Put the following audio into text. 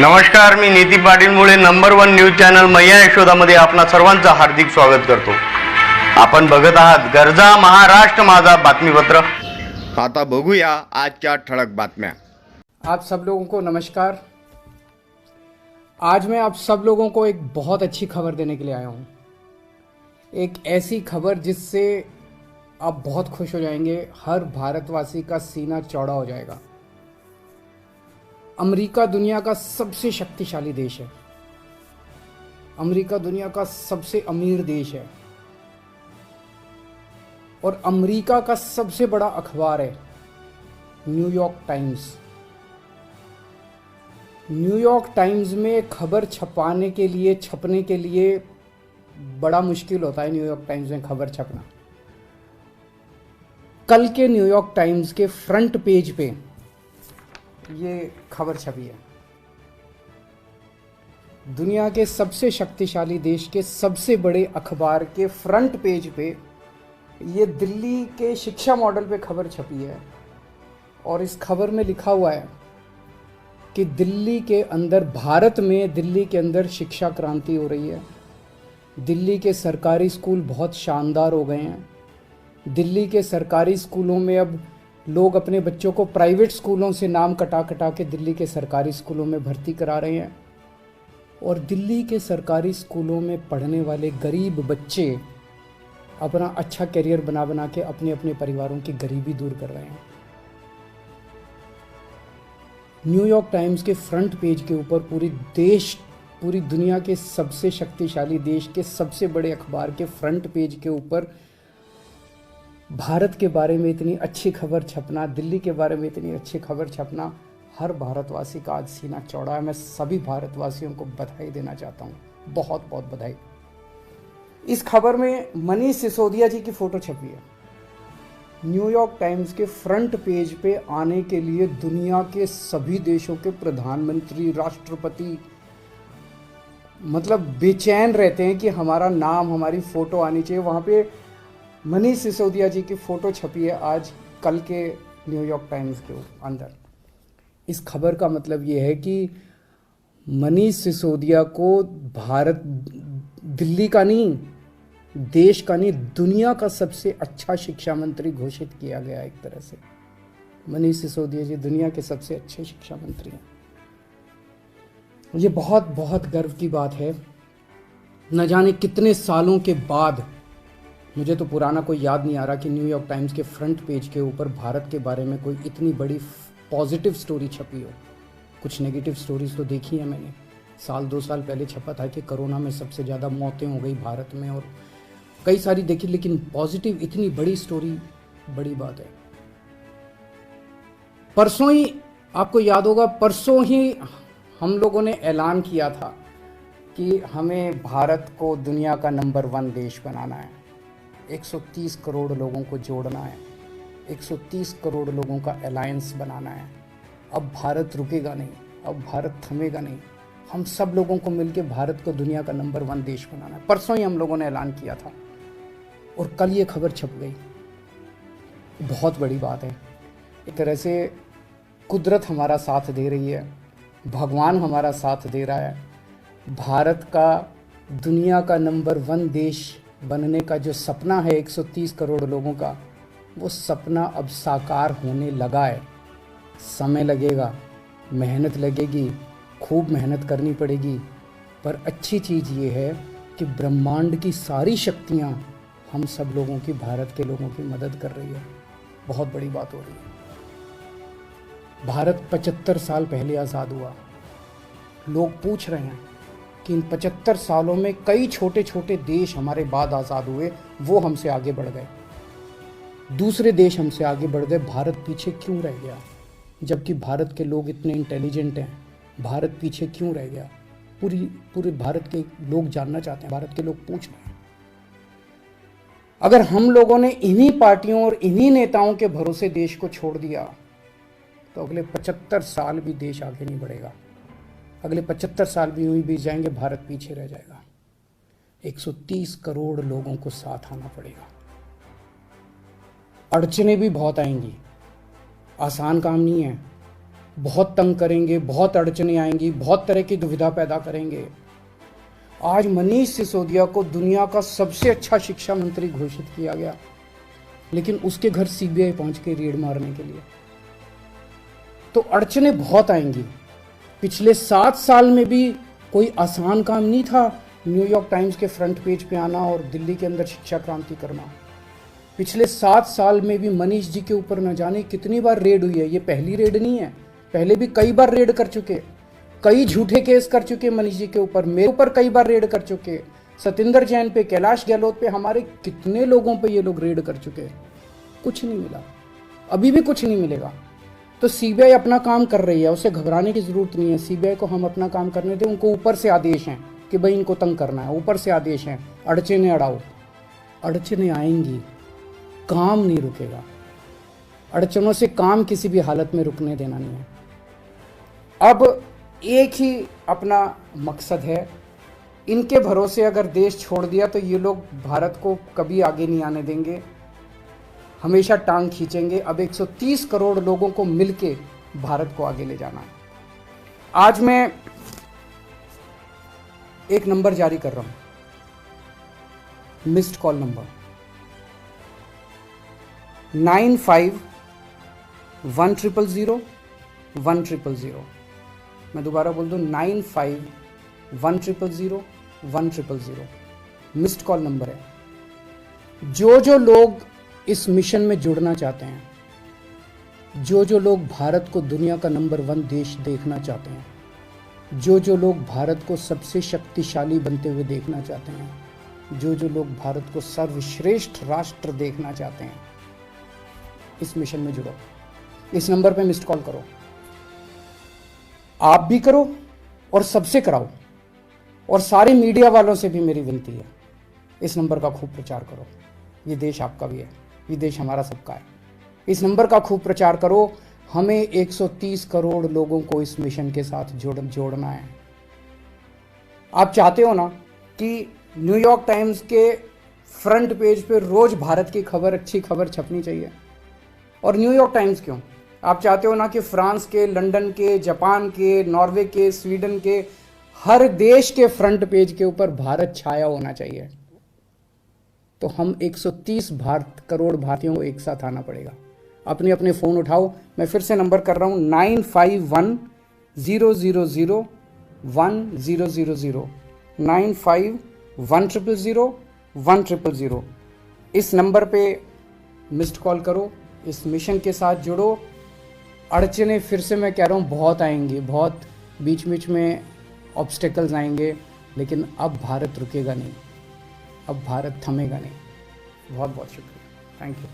नमस्कार मी Niti Patil Mule number one news channel मैया यशोदामध्ये आपणा सर्वांचं हार्दिक स्वागत करतो. आपण बघत आहात गरजा महाराष्ट्र माझा बातमीपत्र. आता बघूया आजच्या ठळक बातम्या. आप सब लोगों को नमस्कार। आज मैं आप सब लोगों को एक बहुत अच्छी खबर देने के लिए आया हूँ। एक ऐसी खबर जिससे आप बहुत खुश हो जाएँगे हर भारतवासी का सीना चौड़ा हो जाएगा। अमेरिका दुनिया का सबसे शक्तिशाली देश है। अमेरिका दुनिया का सबसे अमीर देश है। और अमेरिका का सबसे बड़ा अखबार है न्यूयॉर्क टाइम्स। न्यूयॉर्क टाइम्स में खबर छपाने के लिए, छपने के लिए बड़ा मुश्किल होता है न्यूयॉर्क टाइम्स में खबर छपना। कल के न्यूयॉर्क टाइम्स के फ्रंट पेज पे ये खबर छपी है। दुनिया के सबसे शक्तिशाली देश के सबसे बड़े अखबार के फ्रंट पेज पे ये दिल्ली के शिक्षा मॉडल पे खबर छपी है। और इस खबर में लिखा हुआ है कि दिल्ली के अंदर, भारत में दिल्ली के अंदर शिक्षा क्रांति हो रही है। दिल्ली के सरकारी स्कूल बहुत शानदार हो गए हैं। दिल्ली के सरकारी स्कूलों में अब लोग अपने बच्चों को प्राइवेट स्कूलों से नाम कटा कटा के दिल्ली के सरकारी स्कूलों में भर्ती करा रहे हैं। और दिल्ली के सरकारी स्कूलों में पढ़ने वाले गरीब बच्चे अपना अच्छा करियर बना बना के अपने अपने परिवारों की गरीबी दूर कर रहे हैं। न्यूयॉर्क टाइम्स के फ्रंट पेज के ऊपर पूरी देश, पूरी दुनिया के सबसे शक्तिशाली, देश के सबसे बड़े अखबार के फ्रंट पेज के ऊपर भारत के बारे में इतनी अच्छी खबर छपना, दिल्ली के बारे में इतनी अच्छी खबर छपना, हर भारतवासी का आज सीना चौड़ा है। मैं सभी भारतवासियों को बधाई देना चाहता हूँ। बहुत बहुत बधाई। इस खबर में मनीष सिसोदिया जी की फ़ोटो छपी है। न्यूयॉर्क टाइम्स के फ्रंट पेज पे आने के लिए दुनिया के सभी देशों के प्रधानमंत्री, राष्ट्रपति मतलब बेचैन रहते हैं कि हमारा नाम, हमारी फ़ोटो आनी चाहिए। वहाँ पे मनीष सिसोदिया जी की फ़ोटो छपी है आज कल के न्यूयॉर्क टाइम्स के अंदर। इस खबर का मतलब ये है कि मनीष सिसोदिया को भारत दिल्ली का नहीं, देश का नहीं, दुनिया का सबसे अच्छा शिक्षा मंत्री घोषित किया गया एक तरह से। मनीष सिसोदिया जी दुनिया के सबसे अच्छे शिक्षा मंत्री हैं। ये बहुत बहुत गर्व की बात है। न जाने कितने सालों के बाद मुझे तो पुराना कोई याद नहीं आ रहा कि न्यूयॉर्क टाइम्स के फ्रंट पेज के ऊपर भारत के बारे में कोई इतनी बड़ी पॉजिटिव स्टोरी छपी हो। कुछ नेगेटिव स्टोरीज तो देखी है मैंने। साल, दो साल पहले छपा था कि कोरोना में सबसे ज़्यादा मौतें हो गई भारत में और कई सारी देखी, लेकिन पॉजिटिव इतनी बड़ी स्टोरी बड़ी बात है। परसों ही, आपको याद होगा, परसों ही हम लोगों ने ऐलान किया था कि हमें भारत को दुनिया का नंबर वन देश बनाना है। 130 करोड़ लोगों को जोड़ना है। 130 करोड़ लोगों का अलायंस बनाना है। अब भारत रुकेगा नहीं, अब भारत थमेगा नहीं। हम सब लोगों को मिलकर भारत को दुनिया का नंबर वन देश बनाना है। परसों ही हम लोगों ने ऐलान किया था। और कल ये खबर छप गई। बहुत बड़ी बात है। एक तरह से कुदरत हमारा साथ दे रही है। भगवान हमारा साथ दे रहा है। भारत का, दुनिया का नंबर वन देश बनने का जो सपना है 130 करोड़ लोगों का, वो सपना अब साकार होने लगा है। समय लगेगा, मेहनत लगेगी, खूब मेहनत करनी पड़ेगी, पर अच्छी चीज़ ये है कि ब्रह्मांड की सारी शक्तियाँ हम सब लोगों की, भारत के लोगों की मदद कर रही है। बहुत बड़ी बात हो रही है। भारत 75 साल पहले आज़ाद हुआ। लोग पूछ रहे हैं कि इन 75 सालों में कई छोटे छोटे देश हमारे बाद आज़ाद हुए, वो हमसे आगे बढ़ गए। दूसरे देश हमसे आगे बढ़ गए, भारत पीछे क्यों रह गया? जबकि भारत के लोग इतने इंटेलिजेंट हैं, भारत पीछे क्यों रह गया? पूरी, पूरे भारत के लोग जानना चाहते हैं, भारत के लोग पूछ रहे हैं। अगर हम लोगों ने इन्हीं पार्टियों और इन्हीं नेताओं के भरोसे देश को छोड़ दिया तो अगले 75 साल भी देश आगे नहीं बढ़ेगा। अगले 75 साल भी हुई, बीत जाएँगे, भारत पीछे रह जाएगा। 130 करोड़ लोगों को साथ आना पड़ेगा। अड़चने भी बहुत आएँगी। आसान काम नहीं है। बहुत तंग करेंगे, बहुत अड़चने आएँगी, बहुत तरह की दुविधा पैदा करेंगे। आज मनीष सिसोदिया को दुनिया का सबसे अच्छा शिक्षा मंत्री घोषित किया गया, लेकिन उसके घर सीबीआई पहुँच के रेड मारने के लिए। तो अड़चने बहुत आएँगी। पिछले सात साल में भी कोई आसान काम नहीं था न्यूयॉर्क टाइम्स के फ्रंट पेज पे आना और दिल्ली के अंदर शिक्षा क्रांति करना। पिछले सात साल में भी मनीष जी के ऊपर न जाने कितनी बार रेड हुई है, ये पहली रेड नहीं है, पहले भी कई बार रेड कर चुके, कई झूठे केस कर चुके मनीष जी के ऊपर, मेरे ऊपर कई बार रेड कर चुके। सतेंद्र जैन पे, कैलाश गहलोत पे, हमारे कितने लोगों पे ये लोग रेड कर चुके कुछ नहीं मिला। अभी भी कुछ नहीं मिलेगा। तो सीबीआई अपना काम कर रही है, उसे घबराने की ज़रूरत नहीं है। सीबीआई को हम अपना काम करने दें, उनको ऊपर से आदेश हैं कि भाई इनको तंग करना है। ऊपर से आदेश हैं अड़चने अड़ाओ। अड़चने आएँगी, काम नहीं रुकेगा। अड़चनों से काम किसी भी हालत में रुकने देना नहीं है। अब एक ही अपना मकसद है, इनके भरोसे अगर देश छोड़ दिया तो ये लोग भारत को कभी आगे नहीं आने देंगे। हमेशा टांग खींचेंगे। अब 130 करोड़ लोगों को मिलके भारत को आगे ले जाना है। आज मैं एक नंबर जारी कर रहा हूँ। Missed call number. Nine five one triple zero, one triple zero. मैं दोबारा बोल दूँ, nine five one triple zero, one triple zero. Missed call number है। जो जो लोग इस मिशन में जुड़ना चाहते हैं। जो जो लोग भारत को दुनिया का नंबर वन देश देखना चाहते हैं। जो जो लोग भारत को सबसे शक्तिशाली बनते हुए देखना चाहते हैं। जो जो लोग भारत को सर्वश्रेष्ठ राष्ट्र देखना चाहते हैं। इस मिशन में जुड़ो। इस नंबर पर मिस्ड कॉल करो। आप भी करो और सबसे कराओ। और सारे मीडिया वालों से भी मेरी विनती है। इस नंबर का खूब प्रचार करो। ये देश आपका भी है। ये देश हमारा सबका है। इस नंबर का खूब प्रचार करो। हमें 130 करोड़ लोगों को इस मिशन के साथ जोड़, जोड़ना है। आप चाहते हो ना कि न्यूयॉर्क टाइम्स के फ्रंट पेज पे रोज भारत की खबर, अच्छी खबर छपनी चाहिए? और न्यूयॉर्क टाइम्स क्यों? आप चाहते हो ना कि फ्रांस के, लंदन के, जापान के, नॉर्वे के, स्वीडन के, हर देश के फ्रंट पेज के ऊपर भारत छाया होना चाहिए? तो हम 130 भारत करोड़ भारतीयों को एक साथ आना पड़ेगा। अपने अपने फ़ोन उठाओ। मैं फिर से नंबर कर रहा हूँ, nine five one zero zero zero, one zero zero zero, nine five one triple zero, one triple zero. इस नंबर पे मिस्ड कॉल करो, इस मिशन के साथ जुड़ो। अड़चने, फिर से मैं कह रहा हूँ, बहुत आएँगी, बहुत बीच बीच में ऑब्स्टेकल्स आएँगे, लेकिन अब भारत रुकेगा नहीं। अब भारत थमेगा नहीं। बहुत बहुत शुक्रिया। Thank you